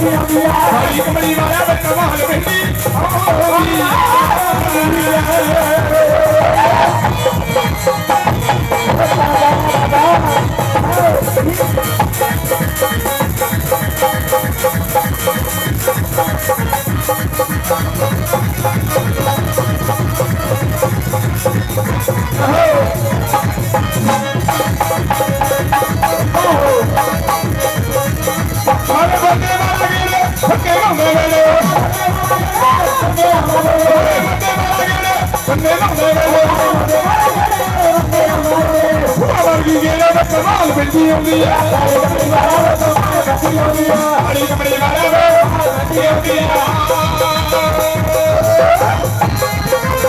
ਸਾਰੀ ਕਮਾਲ ਬਿੰਦੀ ਆਉਂਦੀ ਆ ਸਾਰੀ ਕਮਲੀ ਵਾਲਿਆ ਵਿੱਚ ਆਉਂਦੀ ਆ ਨਜ਼ਰ ਲੋਕ ਦੇ ਬੰਦੇ ਲਾਉਂਦੇ ਵੇਲੇ ਬੰਦੇ ਲੋਕ ਦੇ ਬੰਦੇ ਲਾਉਂਦੇ ਵੇਲੇ ਨਾ ਕਰ ਕਾ ਤੇਰੇ ਦੇ ਕਮਾਲ ਬਿੰਦੀ ਆਉਂਦੀ ਆ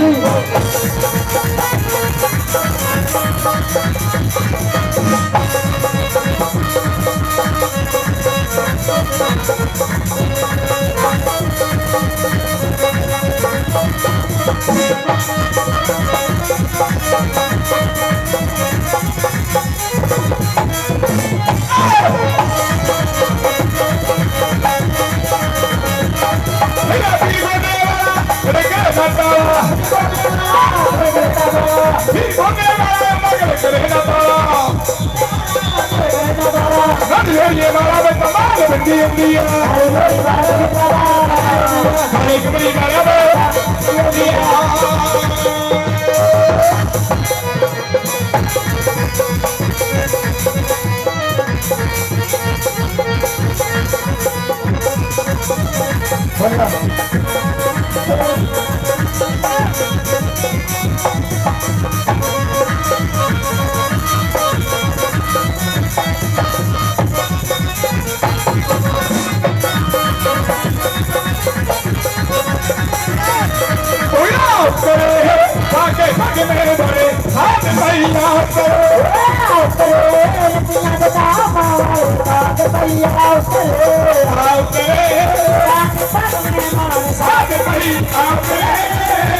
ਕਮਲੀ ਵਾਲਿਆ ਕਮਾਲ ਬਿੰਦੀ ਆਉਂਦੀ ਆ ਸਾਰੀ ਕਮਲੀ ਵਾਲਿਆ ਵੇ ਭਾਗੇ ਮੇਰੇ ਬੜੇ ਹਾਥ ਪਈ ਨਾ ਕਰੋ। ਆਉ ਕਰੇ। ਭਾਗੇ ਪਈ ਆਉ ਕਰੇ।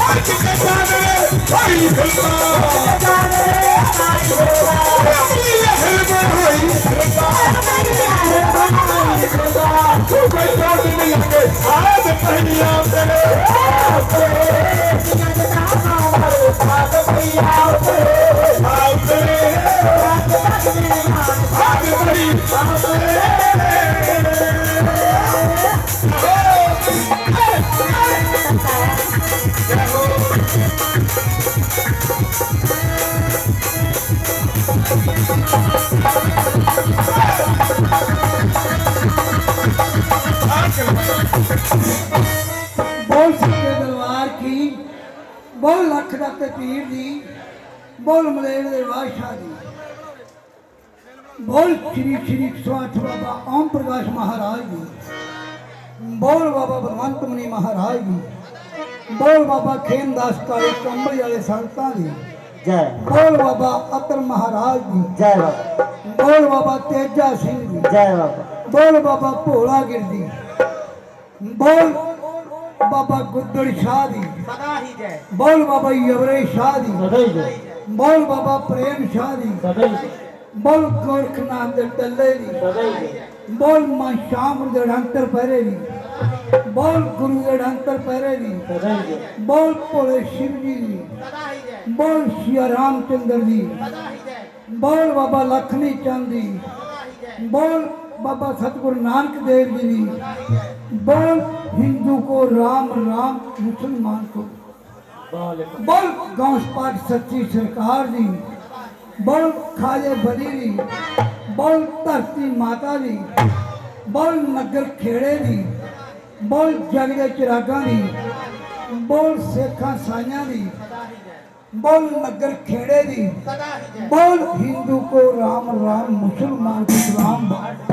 ਹਰ ਕਿਤੇ ਜਾਣੇ ਭਾਈ ਖੁੱਲਾ ਜਾਣੇ ਭਾਈ ਖੁੱਲਾ ਆਪਣੀ ਲਹਿਰ ਮੇ ਹੋਈ ਤੂੰ ਕੋਈ ਤੋੜ ਨਹੀਂ ਲੱਗੇ ਆਦ ਪਹਿਲੀਆਂ ਤੇਰੇ ਆਦ ਪਹਿਲੀਆਂ ਤੇਰੇ ਆਦ ਤੇਰੇ ਆਦ ਤੇਰੇ ਆਦ ਤੇਰੇ ਸੱਚੇ ਦਰਬਾਰ ਕੀ? ਬੋਲ ਲੱਖ ਦਾ ਤੇ ਪੀਰ ਦੀ ਬੋਲ ਮਲੇਰ ਦੇ ਬਾਦਸ਼ਾਹ ਦੀ। ਬੋਲ ਸ਼੍ਰੀ ਸ਼੍ਰੀ ਸਵਾਠ ਬਾਬਾ ਓਮ ਪ੍ਰਕਾਸ਼ ਮਹਾਰਾਜ ਜੀ ਬੋਲ ਬਾਬਾ ਬਲਵੰਤ ਮੁਨੀ ਮਹਾਰਾਜ ਜੀ ਬੋਲ ਬਾਬਾ ਖੇਮਦਾਸ ਕਾਲੇ ਕੰਬਲੀ ਵਾਲੇ ਸੰਤਾਂ ਦੀ। ਜੈ ਬੋਲ ਬਾਬਾ ਅਤਰ ਮਹਾਰਾਜ ਜੀ ਜੈ ਬਾਬਾ। ਬੋਲ ਬਾਬਾ ਤੇਜਾ ਸਿੰਘ ਜੀ ਜੈ ਬਾਬਾ। ਬੋਲ ਬਾਬਾ ਭੋਲਾ ਬੋਲ ਸ਼ਾਹ ਦੀ। ਸਦਾ ਹੀ ਜੈ ਬੋਲ ਬਾਬਾ ਯਵਰੇ ਸ਼ਾਹ ਦੀ ਸਦਾ ਹੀ ਜੈ ਬੋਲ ਬਾਬਾ ਪ੍ਰੇਮ ਸ਼ਾਹ ਦੀ ਸਦਾ ਹੀ ਜੈ ਬੋਲ ਗੋਰਖਨਾਥ ਦੇ ਟੱਲੇ ਦੀ ਸਦਾ ਹੀ ਜੈ ਬੋਲ ਮਾਂ ਸ਼ਾਮ ਦੇ ਡਾਂਟਰ ਪਹਿਰੇ ਦੀ ਬੋਲ ਗੁਰੂ ਦੇ ਡਾਂਟਰ ਪਹਿਰੇ ਦੀ ਸਦਾ ਹੀ ਜੈ ਬੋਲ ਭੋਲੇ ਸ਼ਿਵ ਜੀ ਦੀ ਸਦਾ ਹੀ ਜੈ ਬੋਲ ਸ਼੍ਰੀ ਰਾਮਚੰਦਰ ਦੀ ਸਦਾ بل ہندو کو رام رام مسلمان کو۔ بل گاؤں پاک سچی سرکار دی۔ بل کھاجے بری دی۔ بل دھرتی ماتا دی۔ بل نگر کھیڑے دی۔ بل جگ دے دی۔ بول سیکھاں سائیاں دی۔ بول نگر کھیڑے دی۔ بول ہندو کو رام رام مسلمان کو رام بھائی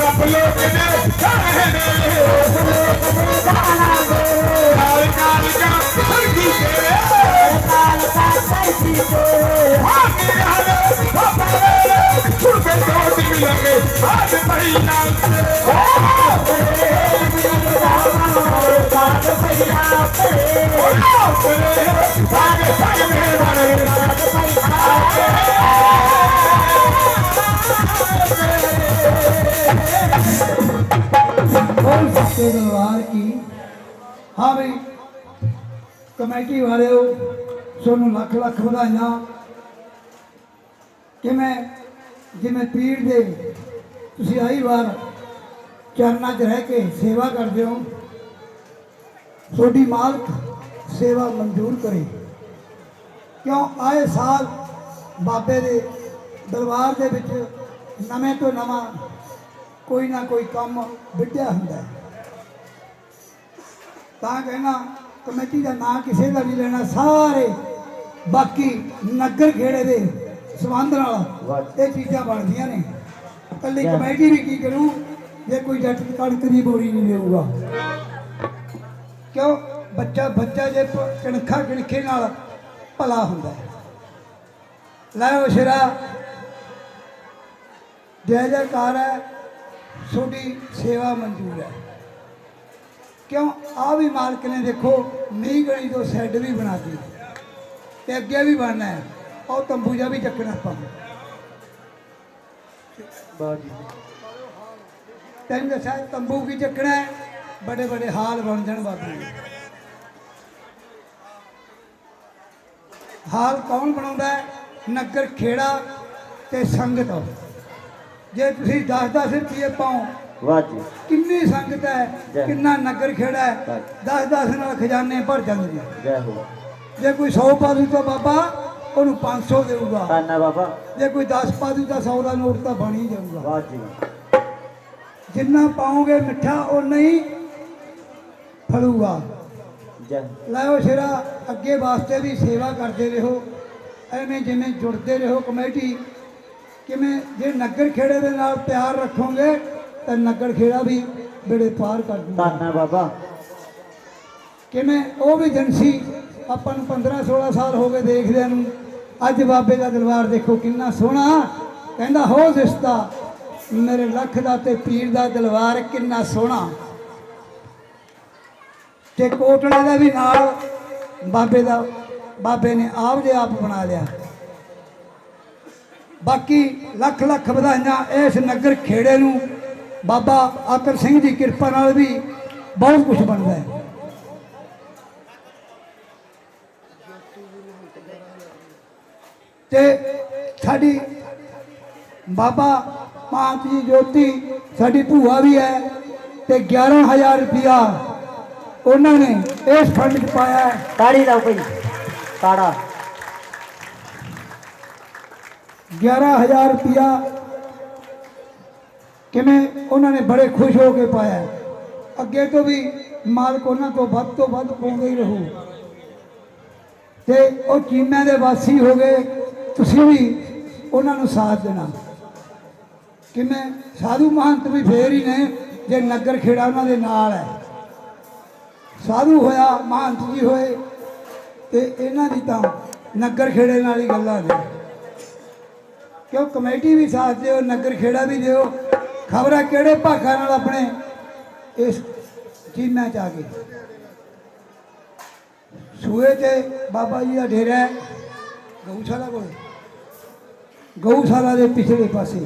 ਰੱਬ ਲੋਕ ਨੇ ਸਹਨੇ ਉਸ ਲੋਕ ਨੂੰ ਜਾਣਾ ਗੋ ਹਾਲ ਕਾਲ ਕਾ ਸਰਦੀ ਤੇ ਕਾਲ ਕਾ ਸਰਦੀ ਤੇ ਹਾਕੇ ਹਾਲੇ ਹਾਪੇ ਸੁਰਬੇ ਤੋਂ ਦਿਲ ਲੰਗੇ ਹਾਜ ਪਈ ਨਾਲ ਤੇ ਸਾਗ ਪਈਆ ਤੇ ਸਾਗ ਪਈਆ ਤੇ ਸਾਗ ਪਈਆ ਕਮੇਟੀ ਵਾਲਿਓ, ਤੁਹਾਨੂੰ ਲੱਖ ਲੱਖ ਵਧਾਈਆਂ। ਕਿਵੇਂ, ਜਿਵੇਂ ਪੀੜ ਦੇ, ਤੁਸੀਂ ਆਈ ਵਾਰ ਚਰਨਾਂ 'ਚ ਰਹਿ ਕੇ ਸੇਵਾ ਕਰਦੇ ਹੋ, ਤੁਹਾਡੀ ਮਾਲਕ ਸੇਵਾ ਮਨਜ਼ੂਰ ਕਰੇ। ਕਿਉਂ ਆਏ ਸਾਲ ਬਾਬੇ ਦੇ ਦਰਬਾਰ ਦੇ ਵਿੱਚ ਨਵੇਂ ਤੋਂ ਨਵਾਂ ਕੋਈ ਨਾ ਕੋਈ ਕੰਮ ਵਿੱਢਿਆ ਹੁੰਦਾ ਤਾਂ ਕਹਿਣਾ ਕਮੇਟੀ ਦਾ ਨਾਂ ਕਿਸੇ ਦਾ ਨਹੀਂ ਲੈਣਾ ਸਾਰੇ ਬਾਕੀ ਨਗਰ ਖੇੜੇ ਦੇ ਸੰਬੰਧ ਨਾਲ ਇਹ ਚੀਜ਼ਾਂ ਬਣਦੀਆਂ ਨੇ। ਇਕੱਲੀ ਕਮੇਟੀ ਵੀ ਕੀ ਕਰੂ ਜੇ ਕੋਈ ਜੱਟ ਕਣਕ ਦੀ ਬੋਰੀ ਨਹੀਂ ਦੇਊਗਾ। ਕਿਉਂ? ਬੱਚਾ ਬੱਚਾ ਜੇ ਕਣਖਾ ਕਣਖੇ ਨਾਲ ਭਲਾ ਹੁੰਦਾ ਹੈ। ਲੈ ਉਹ ਸ਼ਰਾ। ਜੈ ਜੈਕਾਰ ਹੈ ਤੁਹਾਡੀ ਸੇਵਾ ਮਨਜ਼ੂਰ ਹੈ। ਕਿਉਂ? ਆ ਵੀ ਮਾਲਕ ਨੇ ਦੇਖੋ ਨਹੀਂ ਗਣੀ ਤੋਂ ਸੈੱਡ ਵੀ ਬਣਾ ਦਿੱਤੀ। ਤੇ ਅੱਗੇ ਵੀ ਬਣਨਾ ਹੈ। ਉਹ ਤੰਬੂ ਜਿਹਾ ਵੀ ਚੱਕਣਾ ਆਪਾਂ ਬਾਜੀ। ਤੈਨੂੰ ਦੱਸਿਆ ਤੰਬੂ ਕੀ ਚੱਕਣਾ ਹੈ। ਬੜੇ ਬੜੇ ਹਾਲ ਬਣ ਜਾਣ ਬਾਬੂ ਹਾਲ ਕੌਣ ਬਣਾਉਂਦਾ ਹੈ? ਨਗਰ ਖੇੜਾ ਤੇ ਸੰਗਤ ਜੇ ਤੁਸੀਂ 10-10 ਰੁਪਏ ਪਾਓ ਵਾਜੀ ਕਿੰਨੀ ਸੰਗਤ ਹੈ। ਕਿੰਨਾ ਨਗਰ ਖੇੜਾ ਹੈ। 10-10 ਨਾਲ ਖਜ਼ਾਨੇ ਭਰ ਜਾਂਦੇ ਨੇ ਜੈ ਹੋ। ਜੇ ਕੋਈ 100 ਪਾ ਦੂ ਤਾਂ ਬਾਬਾ ਉਹਨੂੰ 500 ਦੇਊਗਾ। ਧੰਨਾ ਬਾਬਾ। ਜੇ ਕੋਈ 10 ਪਾ ਦੂ ਤਾਂ 100 ਦਾ ਨੋਟ ਤਾਂ ਬਣ ਹੀ ਜਾਊਗਾ। ਵਾਜੀ ਜਿੰਨਾ ਪਾਓਗੇ ਮਿੱਠਾ ਉਹ ਨਹੀਂ ਫਲੂਗਾ ਜੈ। ਲਾਓ ਸ਼ੇਰਾ ਅੱਗੇ ਵਾਸਤੇ ਵੀ ਸੇਵਾ ਕਰਦੇ ਰਹੋ। ਐਵੇਂ ਜਿਵੇਂ ਜੁੜਦੇ ਰਹੋ ਕਮੇਟੀ। ਕਿਵੇਂ ਜੇ ਨਗਰ ਖੇੜੇ ਦੇ ਨਾਲ ਪਿਆਰ ਰੱਖੋਗੇ ਤਾਂ ਨਗਰ ਖੇੜਾ ਵੀ ਬੇੜੇ ਪਾਰ ਕਰ ਦੂਗਾ ਧੰਨਾ ਬਾਬਾ। ਕਿਵੇਂ? ਉਹ ਵੀ ਜਨਸੀ ਆਪਾਂ ਨੂੰ 15 16 ਸਾਲ ਹੋ ਗਏ ਦੇਖਦਿਆਂ ਨੂੰ। ਅੱਜ ਬਾਬੇ ਦਾ ਦਰਬਾਰ ਦੇਖੋ ਕਿੰਨਾ ਸੋਹਣਾ। ਕਹਿੰਦਾ ਹੋ ਰਿਸ਼ਤਾ ਮੇਰੇ ਲੱਖ ਦਾ ਤੇ ਪੀਰ ਦਾ ਦਰਬਾਰ ਕਿੰਨਾ ਸੋਹਣਾ। ਤੇ ਕੋਟਲੇ ਦਾ ਵੀ ਨਾਲ ਬਾਬੇ ਦਾ ਬਾਬੇ ਨੇ ਆਪ ਦੇ ਆਪ ਬਣਾ ਲਿਆ। ਬਾਕੀ ਲੱਖ ਲੱਖ ਵਧਾਈਆਂ ਇਸ ਨਗਰ ਖੇੜੇ ਨੂੰ। ਬਾਬਾ ਆਕਰ ਸਿੰਘ ਦੀ ਕਿਰਪਾ ਨਾਲ ਵੀ ਬਹੁਤ ਕੁਝ ਬਣਦਾ ਹੈ। ਤੇ ਸਾਡੀ ਬਾਬਾ ਮਾਤ ਜੀ ਜੋਤੀ ਸਾਡੀ ਭੂਆ ਵੀ ਹੈ ਤੇ 11000 ਰੁਪਇਆ ਉਹਨਾਂ ਨੇ ਇਸ ਫੰਡ 'ਚ ਪਾਇਆ ਹੈ। ਤਾੜੀ ਲਾਓ ਭਾਈ ਤਾੜਾ 11000 ਰੁਪਇਆ ਕਿਵੇਂ ਉਹਨਾਂ ਨੇ ਬੜੇ ਖੁਸ਼ ਹੋ ਕੇ ਪਾਇਆ। ਅੱਗੇ ਤੋਂ ਵੀ ਮਾਲਕ ਉਹਨਾਂ ਤੋਂ ਵੱਧ ਤੋਂ ਵੱਧ ਪਾਉਂਦੇ ਹੀ ਰਹੋ। ਤੇ ਉਹ ਚੀਮਿਆਂ ਦੇ ਵਾਸੀ ਹੋ ਗਏ। ਤੁਸੀਂ ਵੀ ਉਹਨਾਂ ਨੂੰ ਸਾਥ ਦੇਣਾ। ਕਿਵੇਂ? ਸਾਧੂ ਮਹੰਤ ਵੀ ਫੇਰ ਹੀ ਨੇ, ਜੇ ਨਗਰ ਖੇੜਾ ਉਹਨਾਂ ਦੇ ਨਾਲ ਹੈ। ਸਾਧੂ ਹੋਇਆ, ਮਹੰਤ ਜੀ ਹੋਏ, ਤੇ ਇਹਨਾਂ ਦੀ ਤਾਂ ਨਗਰ ਖੇੜੇ ਨਾਲ ਹੀ ਗੱਲਾਂ ਨੇ। ਕਿਉਂ? ਕਮੇਟੀ ਵੀ ਸਾਥ ਦਿਓ, ਨਗਰ ਖੇੜਾ ਵੀ ਦਿਓ। ਖਬਰਾਂ ਕਿਹੜੇ ਭਾਗਾਂ ਨਾਲ ਆਪਣੇ? ਇਸ ਚੀਮਿਆਂ ਚ ਆ ਗਏ। ਸੂਏ ਤੇ ਬਾਬਾ ਜੀ ਦਾ ਡੇਰਾ ਹੈ, ਗਊਸ਼ਾਲਾ ਕੋਲ। ਗਊਸ਼ਾਲਾ ਦੇ ਪਿਛਲੇ ਪਾਸੇ।